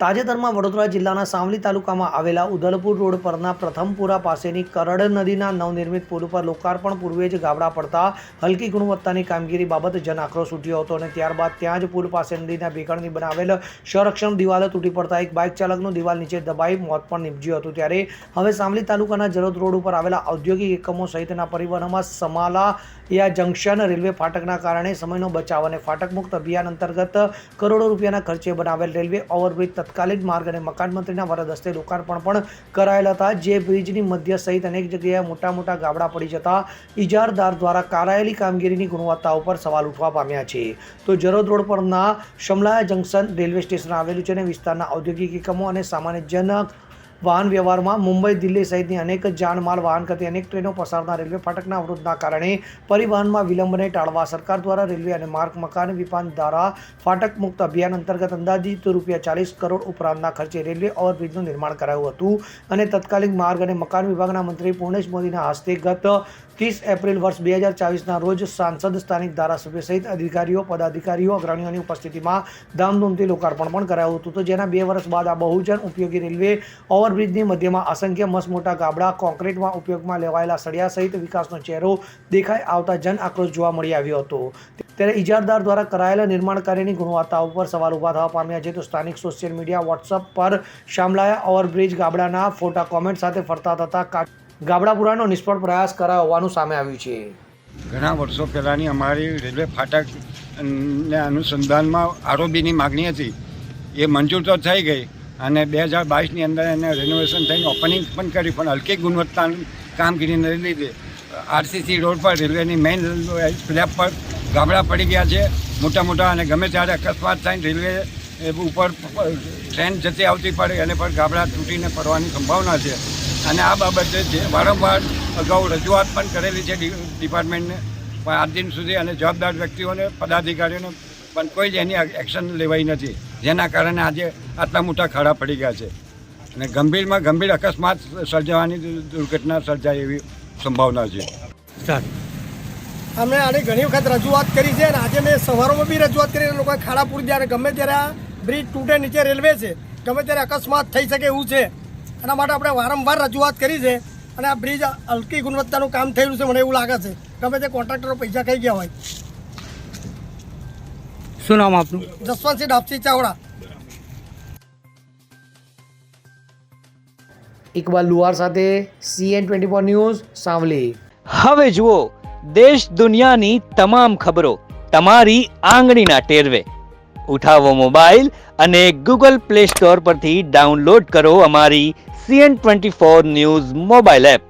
તાજેતરમાં વડોદરા જિલ્લાના સાવલી તાલુકામાં આવેલા ઉદલપુર રોડ પરના પ્રથમપુરા પાસેની કરડ નદીના નવનિર્મિત પુલ ઉપર લોકાર્પણ પૂર્વે જ ગાબડા પડતા હલકી ગુણવત્તાની કામગીરી બાબત જન આક્રોશ ઉઠ્યો હતો અને ત્યારબાદ ત્યાં જ પુલ પાસે નદીના ભેગણની બનાવેલ સંરક્ષણ દિવાલ તૂટી પડતા એક બાઇક ચાલકનું દિવાલ નીચે દબાઈ મોત પણ નીપજ્યું હતું. ત્યારે હવે સાવલી તાલુકાના જરોદ રોડ ઉપર આવેલા ઔદ્યોગિક એકમો સહિતના પરિવહનમાં સમાલા યા જંકશન રેલવે ફાટકના કારણે સમયનો બચાવ અને ફાટક મુક્ત અભિયાન અંતર્ગત કરોડો રૂપિયાના ખર્ચે બનાવેલ રેલવે ઓવરબ્રિજ તત્કાલીન માર્ગ અને મકાન મંત્રીના વરદ હસ્તે લોકાર્પણ પણ કરાયેલ હતા. જે બ્રિજની મધ્ય સહિત અનેક જગ્યાએ મોટા મોટા ગાબડા પડી જતા ઇજારદાર દ્વારા કારાયેલી કામગીરીની ગુણવત્તા ઉપર સવાલ ઉઠવા પામ્યા છે. તો જરોદ રોડ પરના શમલાયા જંકશન રેલવે સ્ટેશન આવેલું છે અને વિસ્તારના ઔદ્યોગિક એકમો અને સામાન્ય જન વાહન વ્યવહારમાં મુંબઈ, દિલ્હી સહિતની અનેક જાનમાલ વાહન કરતી અનેક ટ્રેનો પસારના રેલવે ફાટકના અવરોધના કારણે પરિવહનમાં વિલંબને ટાળવા સરકાર દ્વારા રેલવે અને માર્ગ મકાન વિભાગ દ્વારા ફાટક મુક્ત અભિયાન અંતર્ગત અંદાજિત રૂપિયા ચાલીસ કરોડ ઉપરાંતના ખર્ચે રેલવે ઓવરબ્રિજનું નિર્માણ કરાયું હતું. અને તત્કાલીન માર્ગ અને મકાન વિભાગના મંત્રી પૂર્ણેશ મોદીના હસ્તે ગત ત્રીસ એપ્રિલ વર્ષ બે હજાર ચાવીસના રોજ સાંસદ, સ્થાનિક ધારાસભ્ય સહિત અધિકારીઓ, પદાધિકારીઓ, અગ્રણીઓની ઉપસ્થિતિમાં ધામધૂમથી લોકાર્પણ પણ કરાયું હતું. તો જેના બે વર્ષ બાદ આ બહુજન ઉપયોગી રેલવે ઓવરબ્રિજની મધ્યમાં અસંખ્ય મસમોટા ગાબડા કોન્ક્રીટમાં ઉપયોગમાં લેવાયેલા સળિયા સહિત વિકાસનો ચહેરો દેખાઈ આવતા જન આક્રોશ જોવા મળી આવ્યો હતો. ત્યારે ઇજારદાર દ્વારા કરાયેલા નિર્માણ કાર્યની ગુણવત્તા ઉપર સવાલ ઊભા થવા પામ્યા છે તો સ્થાનિક સોશિયલ મીડિયા, વોટ્સઅપ પર શામલાયા ઓવરબ્રિજ ગાબડાના ફોટા કોમેન્ટ સાથે ફરતા થતા ગાબડાપુરાનો નિષ્ફળ પ્રયાસ કરાયો હોવાનું સામે આવ્યું છે. ઘણા વર્ષો પહેલાંની અમારી રેલવે ફાટક ને અનુસંધાનમાં આરોબીની માગણી હતી. એ મંજૂર તો થઈ ગઈ અને બે હજાર બાવીસની અંદર એને રેનોવેશન થઈને ઓપનિંગ પણ કરી, પણ હલકી ગુણવત્તાની કામગીરીને લીધે. આરસીસી રોડ પર રેલવેની મેઇન સ્લેબ પર ગાબડા પડી ગયા છે. મોટા મોટા અને ગમે ત્યારે અકસ્માત થઈને રેલવે ઉપર ટ્રેન જતી આવતી પડે, એને પર ગાબડા તૂટીને પડવાની સંભાવના છે. અને આ બાબતે જે વારંવાર અગાઉ રજૂઆત પણ કરેલી છે ડિપાર્ટમેન્ટને. પણ આજ દિન સુધી અને જવાબદાર વ્યક્તિઓને, પદાધિકારીઓને પણ કોઈ જ એની એક્શન લેવાઈ નથી. જેના કારણે આજે આટલા મોટા ખાડા પડી ગયા છે. અને ગંભીરમાં ગંભીર અકસ્માત સર્જાવાની દુ- દુર્ઘટના સર્જાય એવી સંભાવના છે. અમે આની ઘણી વખત રજૂઆત કરી છે અને આજે મેં સવારોમાં બી રજૂઆત કરી અને લોકોએ ખાડા પૂરી ત્યારે ગમે ત્યારે આ બ્રિજ તૂટે નીચે રેલવે છે ગમે ત્યારે અકસ્માત થઈ શકે એવું છે. એના માટે આપણે વારંવાર રજૂઆત કરી છે અને આ બ્રિજ હલકી ગુણવત્તાનું કામ થયેલું છે મને એવું લાગે છે. ગમે તે કોન્ટ્રાક્ટરો પૈસા ખાઈ ગયા હોય. શું નામ આપનું? જસવંતસિંહ ડાપસી ચાવડા. ઇકબાલ લુહાર સાથે CN twenty four news Savli. હવે જુઓ દેશ દુનિયાની તમામ ખબરો તમારી આંગળીના ટેરવે. ઉઠાવો મોબાઈલ અને ગૂગલ પ્લે સ્ટોર પરથી ડાઉનલોડ કરો અમારી CN twenty four news mobile app.